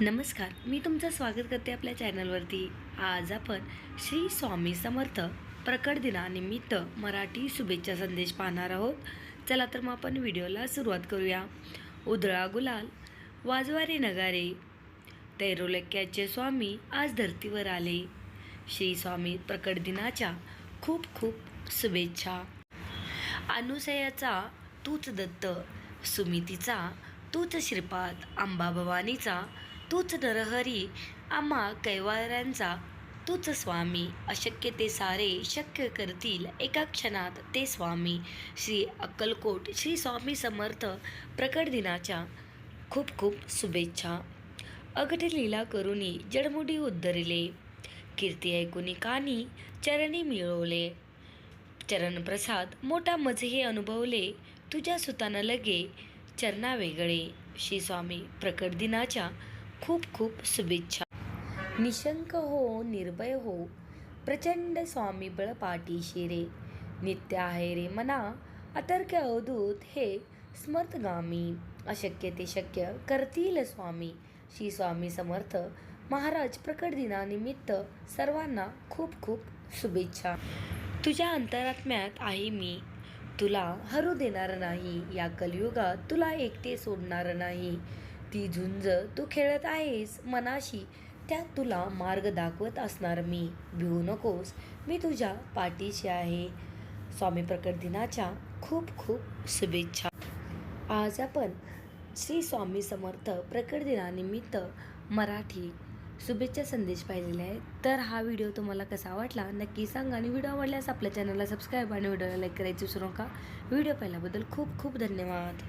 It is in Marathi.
नमस्कार मी तुमचं स्वागत करते आपल्या चॅनलवरती. आज आपण श्री स्वामी समर्थ प्रकट दिनानिमित्त मराठी शुभेच्छा संदेश पाहणार आहोत. चला तर मग आपण व्हिडिओला सुरुवात करूया. उधळा गुलाल वाजवारे नगारे तैरोलक्याचे स्वामी आज धर्तीवर आले. श्री स्वामी प्रकट दिनाच्या खूप खूप शुभेच्छा. अनुसयाचा तूच दत्त सुमितीचा तूच श्रीपाद अंबा भवानीचा तूच नरहरी आम्हा कैवाऱ्यांचा तूच स्वामी. अशक्य ते सारे शक्य करतील एका क्षणात ते स्वामी. श्री अक्कलकोट श्री स्वामी समर्थ प्रकट दिनाच्या खूप खूप शुभेच्छा. अगट लीला करुणी जडमुडी उद्धरले. कीर्ती ऐकुनी कानी चरणी मिळवले. चरणप्रसाद मोठा मजहे अनुभवले. तुझ्या सुतानं लगे चरणा वेगळे श्री स्वामी प्रकट दिनाच्या खूप खूप शुभेच्छा. निशंक हो निर्भय हो प्रचंड स्वामी बळ पाठीशी रे नित्य आहे रे मना अतर्क अवधूत हे स्मर्तगामी अशक्य ते शक्य करतील स्वामी. श्री स्वामी समर्थ महाराज प्रकट दिनानिमित्त सर्वांना खूप खूप शुभेच्छा. तुझ्या अंतरात्म्यात आहे मी. तुला हरू देणार नाही. या कलियुगात तुला एकटे सोडणार नाही. ती झुंज तू खेळत आहेस मनाशी त्यात तुला मार्ग दाखवत असणार मी. भिवू नकोस मी तुझ्या पाठीशी आहे. स्वामी प्रकट दिनाच्या खूप खूप शुभेच्छा. आज आपण श्री स्वामी समर्थ प्रकट दिनानिमित्त मराठी शुभेच्छा संदेश पाहिलेले आहे तर हा व्हिडिओ तुम्हाला कसा वाटला नक्की सांगा. आणि व्हिडिओ आवडल्यास आपल्या चॅनलला सबस्क्राईब आणि व्हिडिओला लाईक करायची विसरू नका. व्हिडिओ पाहिल्याबद्दल खूप खूप धन्यवाद.